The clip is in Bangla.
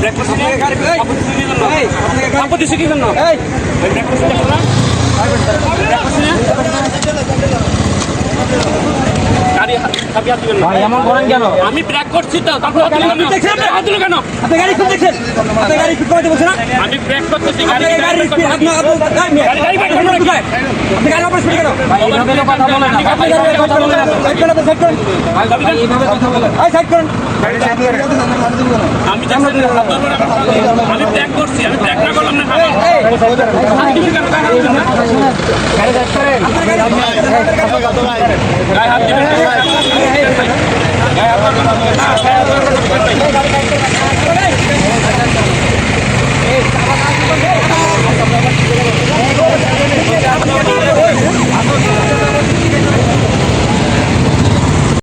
ব্রেক করছি। কি জন্য ব্রেক করছি দেখো না ব্রেক করছি না গাড়ি না। এমন করেন কেন আমি ব্রেক করছি তো তারপর দিলেন কেন? হাত দিলেন কেন আপনি গাড়ি খুব দেখছেন আপনি গাড়ি খুব করতে বলছেন না আমি ব্রেক করতেছি গাড়ি গাড়ি ব্রেক। আপনি আপনি গাড়ি গাড়ি গাড়ি ব্রেক করবেন কোথায়? আপনি গাড়ি স্পিড কেন এইভাবে তো কথা বলেন না। আপনি গাড়ি কথা বলেন সাইড করেন সাইড করেন এইভাবে কথা বলেন এই সাইড করেন আমি যাচ্ছি না, হাত আমি ব্রেক করছি আমি ব্রেক না করলাম না হাত দিবেন কেন? গায়ে হাত দিবেন